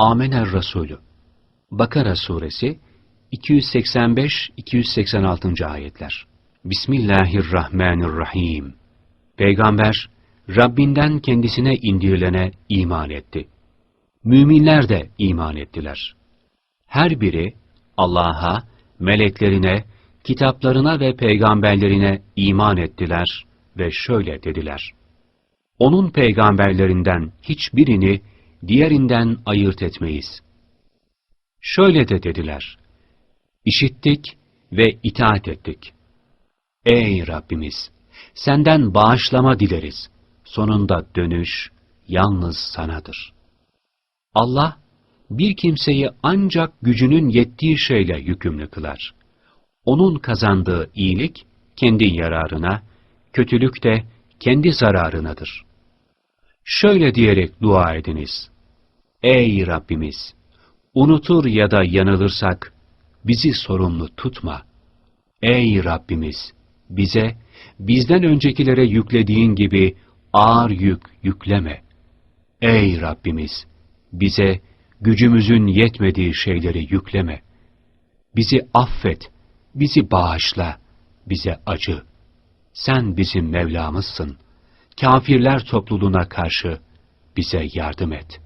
Amener Resulü Bakara Suresi 285-286. ayetler Bismillahirrahmanirrahim Peygamber, Rabbinden kendisine indirilene iman etti. Müminler de iman ettiler. Her biri Allah'a, meleklerine, kitaplarına ve peygamberlerine iman ettiler ve şöyle dediler. Onun peygamberlerinden hiçbirini diğerinden ayırt etmeyiz. Şöyle de dediler. İşittik ve itaat ettik. Ey Rabbimiz! Senden bağışlama dileriz. Sonunda dönüş yalnız sanadır. Allah, bir kimseyi ancak gücünün yettiği şeyle yükümlü kılar. Onun kazandığı iyilik, kendi yararına, kötülük de kendi zararınadır. Şöyle diyerek dua ediniz. Ey Rabbimiz! Unutur ya da yanılırsak, bizi sorumlu tutma. Ey Rabbimiz! Bize, bizden öncekilere yüklediğin gibi ağır yük yükleme. Ey Rabbimiz! Bize, gücümüzün yetmediği şeyleri yükleme. Bizi affet, bizi bağışla, bize acı. Sen bizim Mevlamızsın. Kafirler topluluğuna karşı bize yardım et.